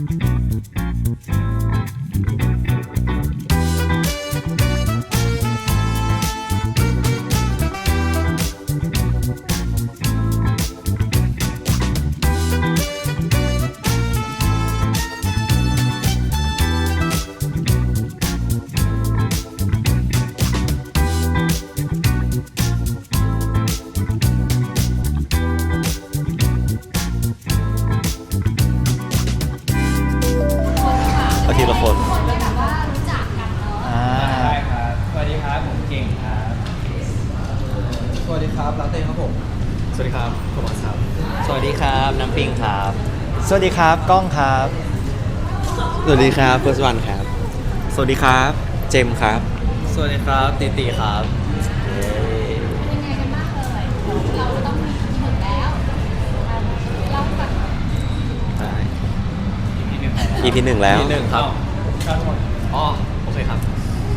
Thank you. คนคนเลยแบบว่ารู้จักกันเนาะอ่า ใช่ครับ สวัสดีครับ ผมเก่งครับ สวัสดีครับลาเต้ครับผม สวัสดีครับผมอัสครับ สวัสดีครับ น้ำปิงครับ สวัสดีครับก้องครับ สวัสดีครับเฟิร์สวันครับ สวัสดีครับ เจมส์ครับ สวัสดีครับติติครับ เป็นไงกันบ้างเลย เราจะต้องมีทีหนึ่งแล้วเราแบบ EP หนึ่งแล้วทีหนึ่งครับ อ๋อโอเคครับ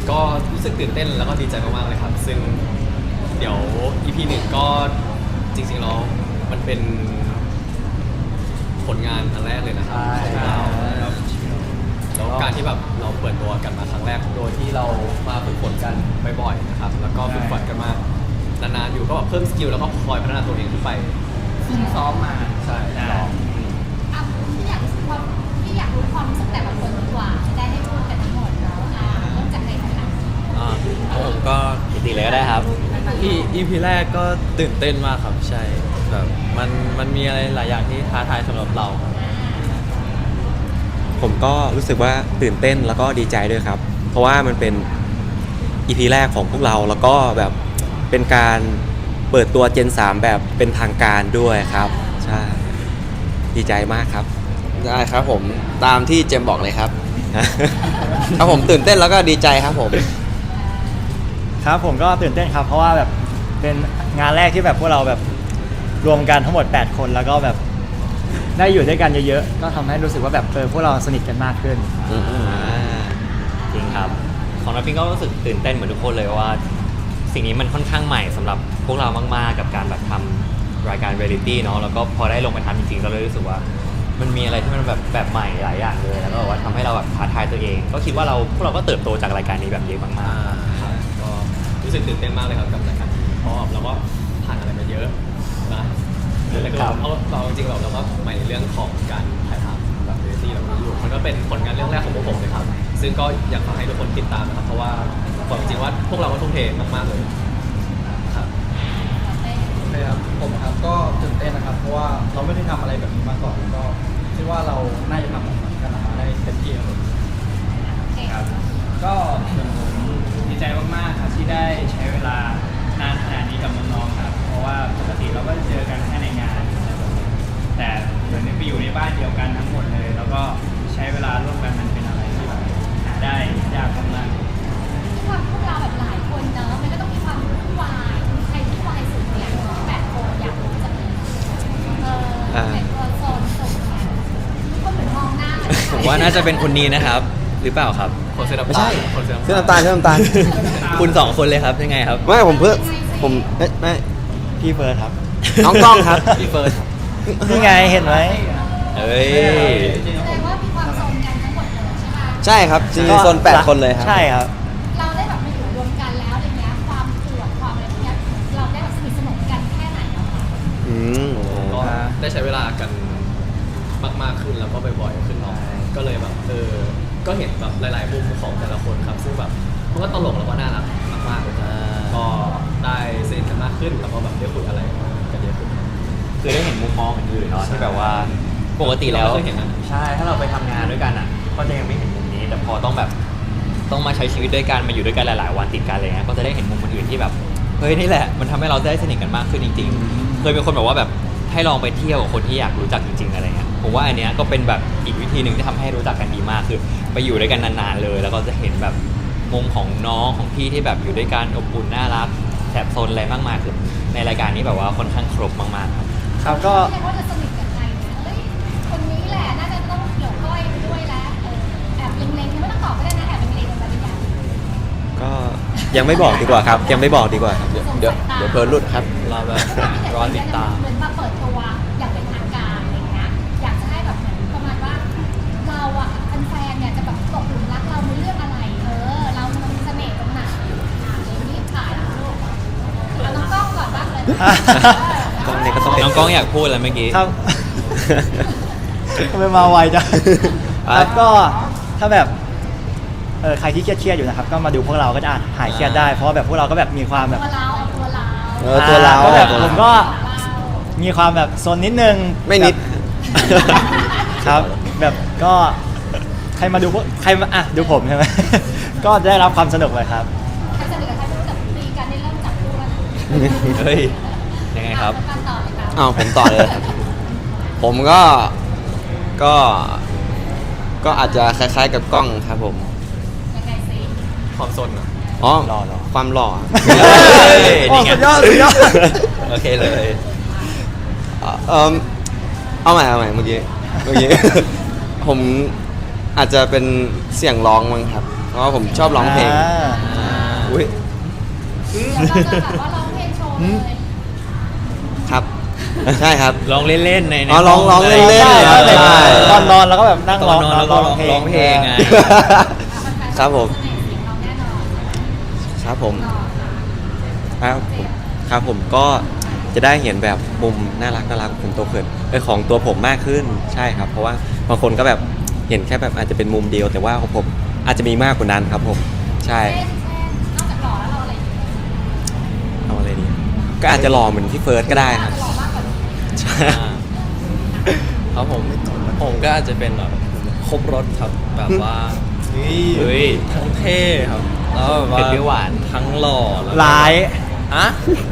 ก็รู้สึกตื่นเต้นแล้วก็ดีใจมากๆเลยครับ ซึ่งเดี๋ยว EP หนึ่งก็จริงๆแล้วมันเป็นผลงานอันแรกเลยนะครับใช่ของเรานะครับแล้วการที่แบบเราเปิดตัวกันมาครั้งแรกโดยที่เรามาฝึกฝนกันบ่อยๆนะครับ แล้วก็ฝึกฝนกันมานานๆอยู่ก็แบบเพิ่มสกิลแล้วก็คอยพัฒนาตัวเองขึ้นไป ซึ่งซ้อมมาใช่นะลองอะที่อยากความที่อยากรู้ความรู้สึกแต่ละคนดีกว่า ผมก็ดีเลยก็ได้ครับอีอีพีแรกก็ตื่นเต้นมากครับใช่แบบมันมันมีอะไรหลายอย่างที่ท้าทายสำหรับเราครับผมก็รู้สึกว่าตื่นเต้นแล้วก็ดีใจด้วยครับ เพราะว่ามันเป็นอีพีแรกของพวกเราแล้วก็แบบเป็นการเปิดตัว Gen 3แบบเป็นทางการด้วยครับ ใช่ ดีใจมากครับ ได้ครับผมตามที่เจมบอกเลยครับ ครับผมตื่นเต้นแล้วก็ดีใจครับผม ครับผมก็ตื่นเต้นครับเพราะว่าแบบเป็นงานแรกที่แบบพวกเราแบบรวมกันทั้งหมด 8 คนแล้วก็แบบได้อยู่ด้วยกันเยอะๆ ก็ทำให้รู้สึกว่าแบบเออพวกเราสนิทกันมากขึ้น จริงครับ ของน้ำปิงก็รู้สึกตื่นเต้นเหมือนทุกคนเลยว่า สิ่งนี้มันค่อนข้างใหม่สำหรับพวกเรามาก ๆ กับการแบบทำรายการเรียลิตี้เนาะแล้วก็พอได้ลงไปทำจริงๆก็เลยรู้สึกว่า มันมีอะไรที่มันแบบแบบใหม่หลายอย่างเลย แล้วก็แบบว่าทำให้เราแบบท้าทายตัวเอง ก็คิดว่าเราพวกเราก็เติบโตจากรายการนี้แบบเยอะมากครับก็รู้ สึกตื่นเต้นมากเลยครับกับรายการนี้เพราะเราก็ผ่านอะไรมาเยอะนะแล้วก็เราเราจริงๆเราเราก็ใหม่ในเรื่องของการถ่ายทำแบบเรตี้แบบนี้อยู่มันก็เป็นผลงานเรื่องแรกของพวกผมเลยครับ ซึ่งก็อยากฝากให้ทุกคนติดตามนะครับเพราะว่าบอกจริงๆว่าพวกเราก็ทุ่มเทมากๆเลยครับครับผมครับก็ตื่นเต้นนะครับ เพราะว่าเราไม่ได้ทำอะไรแบบนี้มาก่อนแล้วก็คิดว่าเราน่าจะทำออกมากันออกมาได้เต็มที่ครับผมโอเคครับก็ส่วนผมดี ใจมากๆครับที่ได้ใช้เวลานานขนาดนี้กับน้องๆครับ เพราะว่าปกติเราก็จะเจอกันแค่ในงานนะครับแต่เหมือนไปอยู่ในบ้านเดียวกันทั้งหมดเลย แล้วก็ใช้เวลาร่วมกันมันเป็นอะไรที่แบบหาได้ยากมากๆความพวกเราแบบหลายคนเนอะมันก็ต้องมีความวุ่นวายใครวุ่นวายสุดเนี่ยแปดคนอยากรู้จังเลยเอออ่าแปดคนโซนสุดเนี่ยทุกคนเหมือนมองหน้าเลยผมว่าน่าจะเป็นคนนี้นะครับ หรือเปล่าครับ คนเสื้อน้ำไม่ตาใช่ลคนเสื้อเสื้อน้ำตาลน้ำตาลเสื้อน้ำตาล คุณสองคนเลยครับยังไงครับ ไม่ผมเพื่อผมเอ๊ะไม่พี่เฟิร์สครับ น้องกล้องครับ พี่เฟิร์สนี่ไงเห็นไหมเอ้ย แสดงว่ามีความโซนกันทั้งหมดเลยใช่ไหมใช่ครับจริงๆโซนแปดคนเลยครับ ใช่ครับ เราได้แบบมาอยู่รวมกันแล้วอะไรเงี้ยความตรวจความอะไรพวกเนี้ยเราได้แบบสนิทสนมกันแค่ไหนแล้วคะอืมก็ได้ใช้เวลากันมาก ๆ ขึ้นแล้วก็บ่อยๆขึ้นเนาะก็เลยแบบเออ ก็เห็นแบบหลายๆมุมของแต่ละคนครับ ซึ่งแบบมันก็ตลกแล้วก็น่ารักมากๆเลยครับอ่าก็ได้สนิทกันมากขึ้นแล้วก็แบบได้คุยอะไรกันเยอะขึ้นๆคือได้เห็นมุมมองอื่นๆเนาะที่แบบว่าปกติแล้วเราไม่เคยเห็นนะใช่ถ้าเราไปทำงานด้วยกันอะ ก็จะยังไม่เห็นมุมนี้ แต่พอต้องแบบต้องมาใช้ชีวิตด้วยกันมาอยู่ด้วยกันหลาย ๆ วันติดกันอะไรเงี้ยก็จะได้เห็นมุมอื่นๆที่แบบเฮ้ยนี่แหละมันทำให้เราได้สนิทกันมากขึ้นจริง ๆ เคยเป็นคนแบบว่าแบบ ให้ลองไปเที่ยวกับคนที่อยากรู้จักจริงๆอะไรเงี้ยผมว่าอันเนี้ยก็เป็นแบบอีกวิธีหนึ่งที่ทำให้รู้จักกันดีมากคือ ไปอยู่ด้วยกันนานๆเลย แล้วก็จะเห็นแบบมุมของน้องของพี่ที่แบบอยู่ด้วยกันอบอุ่นน่ารักแถบโซนอะไรมากมายคือในรายการนี้แบบว่าค่อนข้างครบมากๆครับครับก็เรียกว่าจะสนิทกับใครเนี่ยเอ้ย คนนี้แหละน่าจะต้องเกี่ยวก้อยไปด้วยแล้วเออแอบเล็งๆยังไม่ต้องตอบก็ได้นะแอบเล็งๆกันไปหรือยังก็ยังไม่บอกดีกว่าครับ ยังไม่บอกดีกว่าครับ เดี๋ยวเดี๋ยวเดี๋ยวเพลินหลุดครับรอแบบรอติดตาม เหมือนมาเิดตัวอย่างเป็นทางการอะไรเงี้ยอยากจะให้แบบเหมือนประมาณว่า เราอะแฟนเนี่ยจะแบบตกหลุมรักเราในเรื่องอะไร เออ เรามีเสน่ห์ตรงไหนอะนี้ถ่ายรูกเอาน้องกล้องก่อนบ้างเลยน้องกล้องอยากพูดอะไรเมื่อกี้ ครับ ทำไมมาไวจังครับก็ถ้าแบบเออใครที่เครียดๆอยู่นะครับ ก็มาดูพวกเราก็จะอาจหายเครียดได้ เพราะแบบพวกเราก็แบบมีความแบบตัวเราตัวเราตัวเราก็แบบผมก็ มีความแบบโซนนิดนึงไม่นิด แบบครับ แบบก็ใครมาดูพวกใครมาอะดูผมใช่ไหม ก็จะได้รับความสนุกเลยครับ ใครสนิทกับใครไม่รู้แต่ตีกันได้เริ่มจับคู่แล้วนะเฮ้ย ยังไงครับ การต่อเลยครับอ้าวผมต่อเลย ผมก็ก็ ก็อาจจะคล้ายๆกับกล้องครับผมยังไงสิความสนอะอ๋อหล่อเหรอ ความหล่อ เฮ้ยโอ้นี่ไงสุดยอดสุดยอด โอเคเลย เอ่อเอิ่มเอาใหม่เอาใหม่เมื่อกี้เมื่อกี้ ผมอาจจะเป็นเสียงร้องมั้งครับ เพราะว่าผมชอบร้องเพลงอุ้ยเดี๋ยวเราจะแบบว่าร้องเพลงโชว์เลย ครับ ใช่ครับร้องเล่นๆในในอ๋อร้องร้องเล่นๆใช่ใช่ตอนนอนแล้วก็แบบนั่งตร้ออนงนอนแล้วก็ร้องร้องเพลงไง ครับผมเสน่ห์เสียงเราแน่นอนครับผม ครับผมครับผมก็ จะได้เห็นแบบมุมน่ารักน่ารักของตัวเขินเออของตัวผมมากขึ้นใช่ครับ เพราะว่าบางคนก็แบบเห็นแค่แบบอาจจะเป็นมุมเดียว แต่ว่าของผมอาจจะมีมากกว่านั้นครับผมใช่เช่นเช่นนอกจากหล่อแล้วเราอะไรอีกเอาอะไรดีก็อาจจะหล่อเหมือนพี่เฟิร์สก็ได้ครับหล่อมากกว่านี้ใช่ครับผมผมก็อาจจะเป็นแบบครบรถครับแบบว่าเฮ้ยทั้งเท่ครับแล้วแบบว่าเผ็ดเปรี้ยวหวานทั้งหล่อแล้วก็ร้ายอะ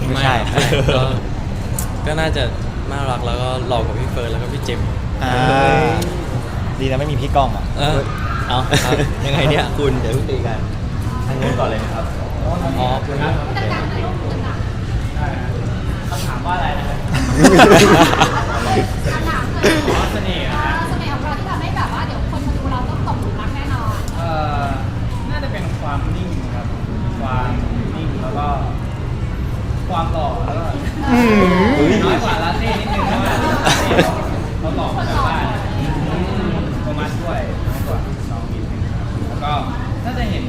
ไม่ใช่ ก็ก็น่าจะน่ารักแล้วก็หล่อกว่าพี่เฟิร์นแล้วก็พี่เจมส์ อ่าดีนะไม่มีพี่ก้องอะเออ เอาครับยังไงเนี่ยคุณเดี๋ยวเพิ่งตีกันทางนู้นก่อนเลยนะครับอ๋อคุณนะพูดดังๆหน่อยลูกพูดดังคำถามว่าอะไรนะครับๆคำถามคืออ๋อเสน่ห์เอนะอเสน่ห์ของเราที่ทำให้แบบว่าเดี๋ยวคนมาดูเราต้องตกหลุมรักแน่นอน เอ่อน่าจะเป็นความนิ่งครับ ความนิ่งแล้วก็ความหล่อแล้วก็น้อยกว่าลาเต้นิดนึงเพราะว่าเขาหล่อมาจากบ้านโทมัสด้วยน้อยกว่าน้องนิดนึงครับแล้วก็น่าจะเห็น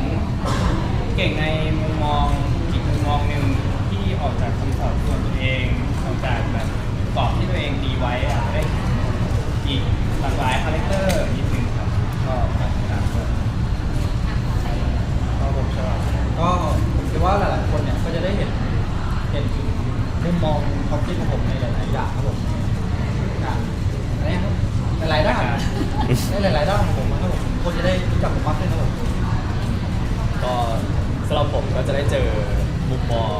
เก่งในมุมมองอีกมุมมองหนึ่งที่ออกจากคอมฟอร์ตโซนตัวเองออกจากแบบกรอบที่ตัวเองตีไว้อะได้เห็นอีกหลากหลายคาแรคเตอร์นิดนึงครับ ก็ฝากติดตามด้วย ก็ผมใช่ก็ผมคิดว่าหลาย ๆ คนเนี่ยก็จะได้เห็นเห็นถึง มุมมองความคิดของผมในหลายๆอย่างครับผมนะอะไรครับหลายๆด้านในหลายๆด้านของผมนะครับผมคนจะได้รู้จักผมมากขึ้นครับผมก็สำหรับผมก็จะได้เจอมุมมอง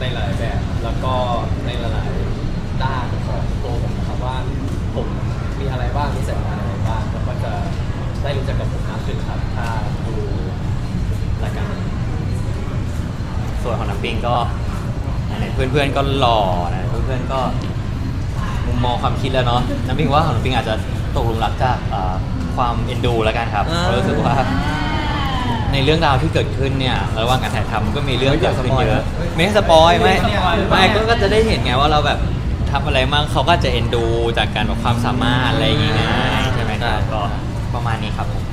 ในหลายแบบ แล้วก็ในหลายๆด้านของตัวผมนะครับว่าผมมีอะไรบ้างมีเสร็จอะไรบ้างแล้วก็จะได้รู้จักกับผมมากขึ้นครับ ถ้าดูรายการส่วนของน้ำปิงก็ไหนๆ เพื่อนๆก็หล่อนะเพื่อนๆก็มุมมองความคิดแล้วเนาะน้ำปิงว่าของน้ำปิงอาจจะตกหลุมรักจากเอ่อความเอ็นดูแล้วกันครับอ่าเพราะรู้สึกว่า ในเรื่องราวที่เกิดขึ้นเนี่ยระหว่างการถ่ายทำก็มีเรื่องเกิดขึ้นเยอะไม่ใช่สปอยไม่ไม่ก็ก็จะได้เห็นไงว่าเราแบบทำอะไรมั่งเขาก็จะเอ็นดูจากการแบบความสามารถอะไรอย่างเงี้ยใช่ไหมครับก็ประมาณนี้ครับผม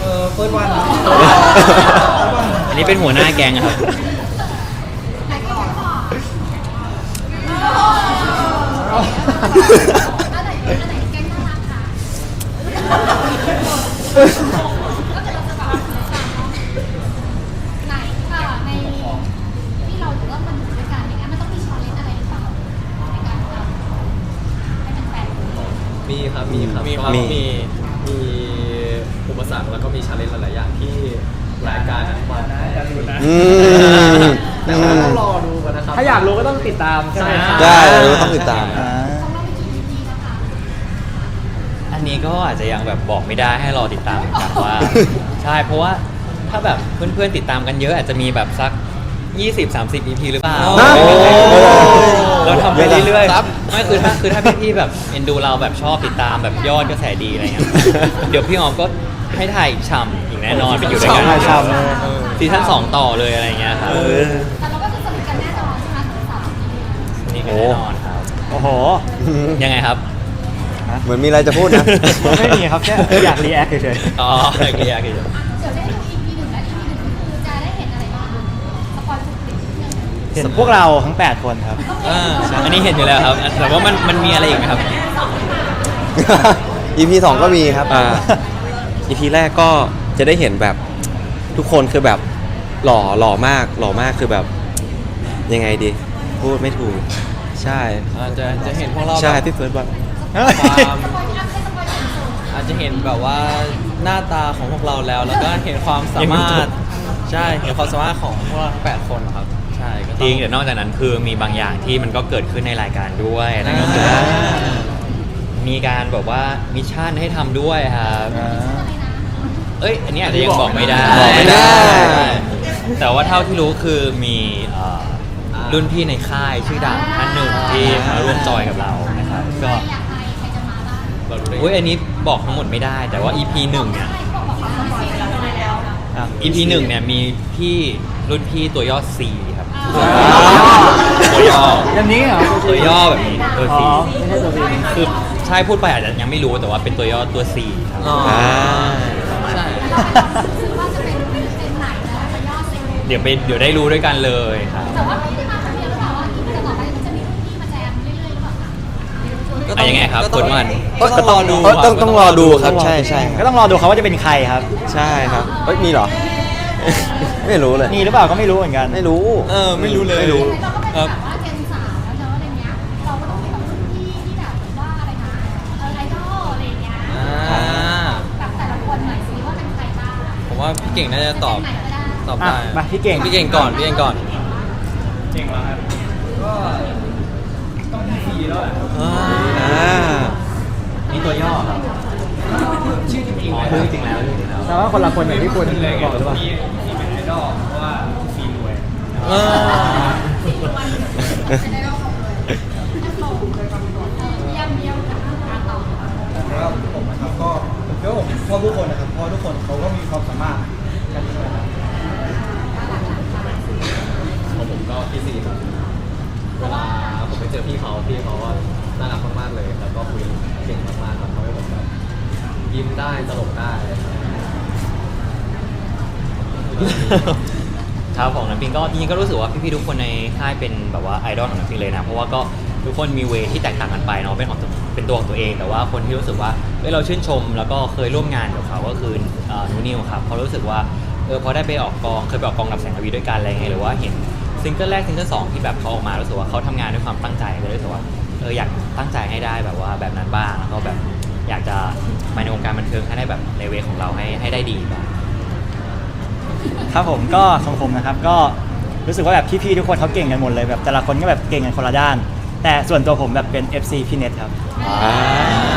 เออเฟิร์สวันอันนี้เป็นหัวหน้าแกงอะครับไหนใครแก๊งหล่อ ต้องติดตามอ่าของเรามีกี่ EP นะคะอันนี้ก็อาจจะยังแบบบอกไม่ได้ให้รอติดตามเหมือนกันว่า ใช่เพราะว่าถ้าแบบเพื่อนๆติดตามกันเยอะอาจจะมีแบบสัก 20-30 EP หรือเปล่านะเราทำไปเรื่อยครับ ๆไม่คือถ้าคือถ้าพี่ๆแบบเอ็นดูเราแบบชอบติดตามแบบยอดกระแสดีอะไรเงี้ยเดี๋ยวพี่ออมก็ให้ถ่ายอีกช่ำอีกแน่นอนไปอยู่ด้วยกันถ่ายฉ่ำเลย ซีซั่นสองต่อเลยอะไรเงี้ยครับแต่เราก็คือสนิทกันแน่นอนใช่ไหมถึงสาม EP นี่ก็แน่นอนครับ โอ้โห ยังไงครับ เหมือนมีอะไรจะพูดนะ ไม่มีครับแค่อยากรีแอคเฉยอ๋อโอเคโอเคเดี๋แอคเฉยๆเห็นพวกเราทั้ง 8 คนครับอันนี้เห็นอยู่แล้วครับ แต่ว่ามันมันมีอะไรอีกไหมครับ EP สองก็มีครับ อ่า EP แรกก็จะได้เห็นแบบทุกคนคือแบบหล่อหล่อมากหล่อมากคือแบบ ยังไงดี พูดไม่ถูก ใช่อาจจะจะเห็นพวกเราใช่แบบพี่เฟิร์สบอกความสปอยล์ที่อัพให้สปอยล์ที่สุดอาจจะเห็นแบบว่าหน้าตาของพวกเราแล้ว แล้วก็เห็นความสามารถใช่เห็นความสามารถของพวกเราทั้งแปดคนครับใช่ก็จต้ริองงแต่นอกจากนั้นคือมีบางอย่างที่มันก็เกิดขึ้นในรายการด้วยนั่นก็คือว่ามีการแบบว่ามิชชั่นให้ทำด้วยครับอะไรนะเอ้ยอันนี้อาจจะยังบอกไม่ได้บอกไม่ได้ แต่ว่าเท่าที่รู้คือมีเอ่อ รุ่นพี่ในค่ายชื่อดังท่านหนึ่งที่มาร่วมจอยกับเรานะครับใครก็อยากไปใครจะมาบ้างเรารู้ได้อุ้ยอันนี้บอกทั้งหมดไม่ได้ แต่ว่า EP หนึ่งเนี่ยใช่บอกบอกเขาสปอยล์เราไปแล้วอะ EP หนึ่งเนี่ยมีพี่รุ่นพี่ตัวย่อ C ครับอ่าตัวย่ออย่างนี้เหรอตัวย่อแบบนี้ตัว อ๋ C อไม่ใช่ตัวจริงคือใช่พูดไปอาจจะยังไม่รู้แต่ว่าเป็นตัวย่อตัว C ครับอ๋ออ่าใช่ซึ่งว่าจะเป็นเป็นไหนนะจะย่อเซ็งเดี๋ยวไปเดี๋ยวได้รู้ด้วยกันเลยครับ แต่ว่าไม่ได้ อะยังไงครับก็ต้องคนวัน ก็ต้องรอดูเอ้ยต้องต้องรอดูครับ ใช่ใช่คก็รับต้องรอดูเขาว่าจะเป็นใครครับ ใช่ครับเอ้ยมีเหรอ ไม่รู้เลย มีหรือเปล่าก็ไม่รู้เหมือนกัน ไม่รู้เออไม่รู้เลยไม่รู้ เราก็เป็นแบบว่าเจนสามแล้วเนอะอะไรเงี้ย เราก็ต้องมีแบบรุ่นพี่ที่แบบว่าอะไรนะเออไอดอลอะไรเงี้ยอ่าแบบแต่ละคนหน่อยสิว่าเป็นใครบ้างผมว่าพี่เก่งน่าจะตอบ ไหนก็ได้ตอบได้อะมาพี่เก่ง พี่เก่งก่อนพี่เก่งก่อน เก่งแล้วครับก็ต้องฟรีแล้วแหละ อ่านี่ตัวย่อครับชื่อจริงๆอ๋อเลยจริงแล้วจริงแล้วแต่ว่าคนละคนอย่างที่คุณบอกหรือเปล่ามีมีเป็นไอดอลเพราะว่าฟรีรวยเออไอดอลของเลยนักลงเออเยี่ยมเยี่ยมค่ะการต่อแล้วผมนะครับก็ผมคิดว่าผมชอบทุกคนนะครับเพราะทุกคนเขาก็มีความสามารถกันทั้งนั้นของผมก็พี่ซีครับเวลาผมไปเจอพี่เขาพี่เขาก็ น่ารักมากๆเลยแล้วก็คุยเก่งมากๆครับทำให้ผมแบบยิ้มได้ตลกได้ครับของน้ำปิงก็จริงๆก็รู้สึกว่าพี่ๆทุกคนในค่ายเป็นแบบว่าไอดอลของน้ำปิงเลยนะ เพราะว่าก็ทุกคนมีเวที่แตกต่างกันไปเนาะเป็นของตัวเป็นตัวของตัวเอง แต่ว่าคนที่รู้สึกว่าเฮ้ยเราชื่นชม แล้วก็เคยร่วมงานกับเขาก็คือเอ่อนูนิวครับเขาะรู้สึกว่าเออพอได้ไปออกกองเคยไปออกกองกับแสงระวีด้วยกันอะไรเงี้ยหรือว่าเห็นซิงเกิลแรกซิงเกิลสองที่แบบเขาออกมารู้สึกว่าเขาทำงานด้วยความตั้งใจเลยรู้สึกว่า เอออยากตั้งใจให้ได้แบบว่าแบบนั้นบ้างแล้วก็แบบอยากจะมาในวงการบันเทิงให้ได้แบบในเวของเราให้ให้ได้ดีบ้างครับผมก็ของผมนะครับก็รู้สึกว่าแบบพี่ๆทุกคนเขาเก่งกันหมดเลยแบบแต่ละคนก็แบบเก่งกันคนละด้าน แต่ส่วนตัวผมแบบเป็น FC พี่เน็ตครับอ่า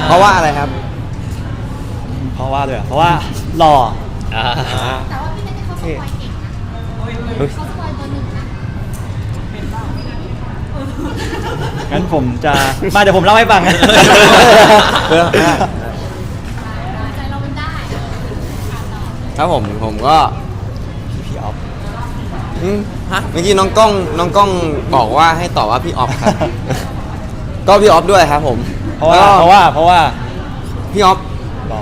เพราะว่าอะไรครับ เพราะว่าเลยเหรอเพราะว่าหล่ออ่าแต่ว่าพี่เน็ตเขาสปอยเก่งนะเฮ้ยเขาสปอยเบอร์หนึ่งนะ งั้นผมจะ มาเดี๋ยวผมเล่าให้ฟัง เออ ใจเราเป็นได้เอออะต่อครับผมผมก็พี่ออฟอืมฮะเมื่อกี้น้องกล้องน้องกล้องบอกว่าให้ตอบว่าพี่ออฟครับ ก็พี่ออฟด้วยครับผมเพราะว่าแล้วก็เพราะว่าเพราะว่าพี่ออฟหล่อ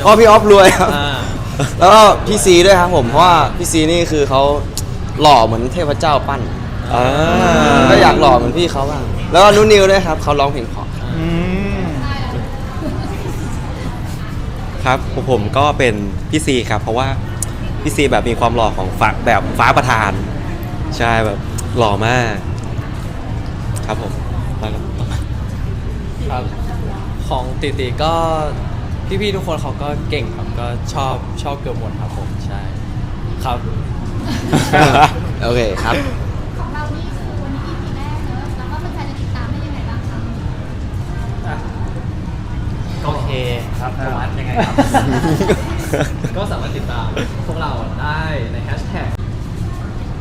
เพราะพี่ออฟรวยครับ อ่า แล้วก็พี่ซีด้วยครับผมเพราะว่าพี่ซีนี่คือเขา หล่อเหมือนเทพเจ้าปั้นอ่าก็อยากหล่อเหมือนพี่เขาบ้างแล้วก็นุนิวด้วยครับเขาร้องเพลงเพราะอืมครับผมผมก็เป็นพี่ซีครับ เพราะว่าพี่ซีแบบมีความหล่อของฟ้าแบบฟ้าประธาน ใช่แบบหล่อมาก ครับผมแล้วก็ครับ ของติติก็พี่ๆทุกคนเขาก็เก่งครับก็ชอบชอบเกือบหมดครับผมใช่ ครับ โอเคครับ ของเรานี่คือวันนี้ EP แรกเนอะแล้วก็แฟนๆจะติดตามได้ยังไงบ้างคะ โอเคครับโทมัสยังไงครับ ก็สามารถติดตามพวกเราได้ในแฮชแท็ก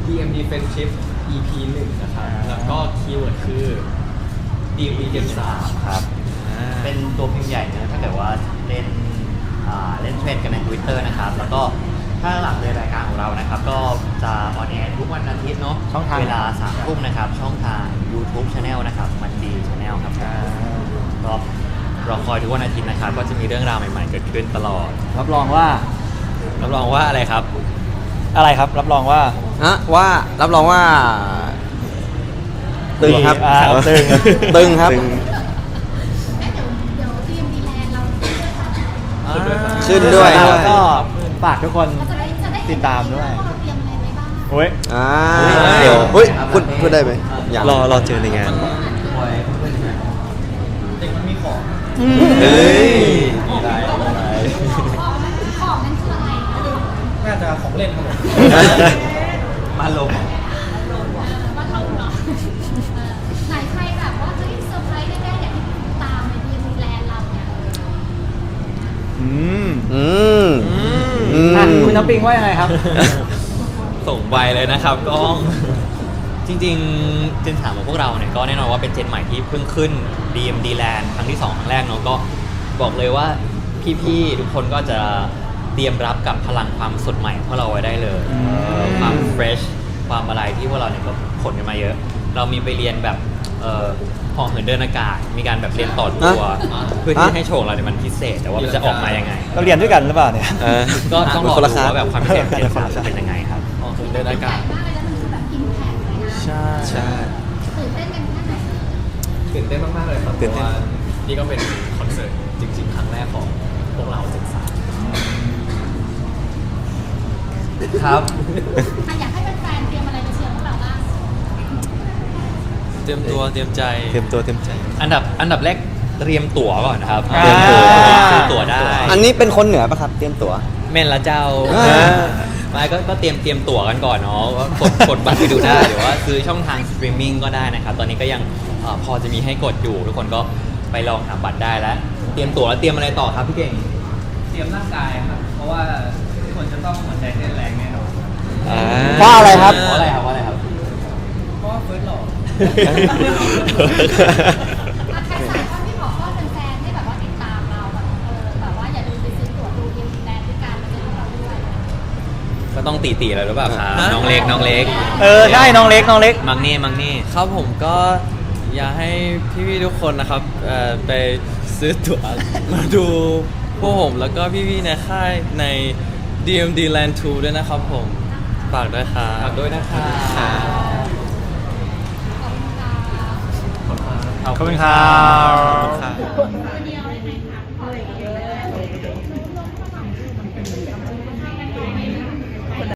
DMD Friendship EP 1นะครับ แล้วก็คีย์เวิร์ดคือ DMD Gen 3ครับ เป็นตัวพิมพ์ใหญ่เนอะถ้าเกิดว่าเล่นอ่าเล่นเทรนด์กันใน Twitter นะครับ แล้วก็ ถ้าหลังเลยรายการของเรานะครับ ก็จะออนแอร์ทุกวันอาทิตย์เนาะช่องทาง เวลาสามทุ่มนะครับ ช่องทาง YouTube Channel นะครับมันดี Channel ครับก็รอคอยทุกวันอาทิตย์นะครับ ก็จะมีเรื่องราวใหม่ๆ เกิดขึ้นตลอดรับรองว่ารับรองว่าอะไรครับ อะไรครับ รับรองว่าฮะว่ารับรองว่า ตึงครับอ่าตึง ตึงครับเอ๊ะเดี๋ยวเดี๋ยวทีมดีแลนด์เราจะเลือกทางขึ้นด้วย แล้วก็ ฝากทุกคนเราจะได้จะได้ติดตามด้วยว่าเราเตรียมอะไรไว้บ้างโอ้ย อ่าเดี๋ยวเฮ้ยพูดพูดได้ไหมยังรอรอเจอในงานเด็กมันมีของเฮ้ยของของนั้นคืออะไรน่าจะของเล่นครับผมมาลงว่าเราเนาะเออไหนใครแบบว่าเฮ้ยเซอร์ไพรส์แน่ๆอยากให้ติดตาม อืมอืมอืมอะคุณน้ำปิงว่ายังไงครับ ส่งไปเลยนะครับก็จริงๆเจนสามของพวกเราเนี่ยก็แน่นอนว่าเป็นเจนใหม่ที่เพิ่งขึ้น DMD Land ครั้งที่ 2 ครั้งแรกเนาะก็บอกเลยว่าพี่ๆ ทุกคนก็จะเตรียมรับกับพลังความสดใหม่ของพวกเราไว้ได้เลยเออความเฟรชความอะไรที่พวกเราเนี่ยก็ขนกันมาเยอะ เรามีไปเรียนแบบ เอ่อหอเหินเดินอากาศ มีการแบบเรียนต่อตัว เพื่อที่ให้โชว์ของเราเนี่ยมันพิเศษ แต่ว่ามันจะออกมายังไง เราเรียนด้วยกันหรือเปล่าเนี่ย เออ ก็ต้องรอคนละดูคลาสว่าแบบความพิเศษของเจนคนสามละคลาสจะเป็นยังไงครับอ๋อเดินอากาศมากเลยแล้วมันคือแบบอิมแพคเลยนะใช่ใช่ตื่นเต้นกันแค่ไหนตื่นเต้นมากๆเลยครับเพตื่นราะเต้นว่านี่ก็เป็นคอนเสิร์ตจริง ๆ ครั้งแรกของพวกเราเจ็ดสามครับ อะอยากให้แฟนๆเตรียมอะไรไปเชียร์พวกเราบ้าง เตรียมตัวเตรียมใจ เตรียมตัวเตรียมใจ อันดับอันดับแรกเตรียมตั๋วก่อนนะครับอ่าเตรียมตั๋ว ซื้อตั๋วได้อันนี้เป็นคนเหนือปะครับ เตรียมตั๋วแม่นละเจ้าอ่า ไม่ก็ก็เตรียมเตรียมตั๋วกันก่อนเนาะว่ากดกดบัตรไปดูได้หรือว่าซื้อช่องทางสตรีมมิ่งก็ได้นะครับ ตอนนี้ก็ยังเอ่อพอจะมีให้กดอยู่ ทุกคนก็ไปลองหาบัตรได้แล้ว เตรียมตั๋วแล้วเตรียมอะไรต่อครับพี่เก่ง เตรียมร่างกายครับ เพราะว่าทุกคนจะต้องหัวใจเต้นแรงแน่นอนอ่าเพราะอะไรครับ เพราะอะไรครับเพราะอะไรครับ เพราะว่าเฟิร์สหล่ออะใครสาย ท่านที่บอกว่าแฟนๆให้แบบว่าติดตามเราแบบเออแบบว่าอย่าลืมไปซื้อตั๋วดูทีมดีแลนด์ด้วยกันมาเจอพวกเราด้วย ก็ต้องตีตีๆแล้วหรือเปล่าครับน้องเล็กน้องเล็กเออใช่น้องเล็กน้องเล็ก มังนี่มังนี่ ครับผมก็อยากให้พี่ๆทุกคนนะครับเอ่อไปซื้อตั๋ว มาดูพวกผมแล้วก็พี่ๆในค่ายใน DMD Land 2 ด้วยนะครับผมฝากด้วยครับ ฝากด้วยนะครับ ขอบคุณค่ะขอบคุณครับ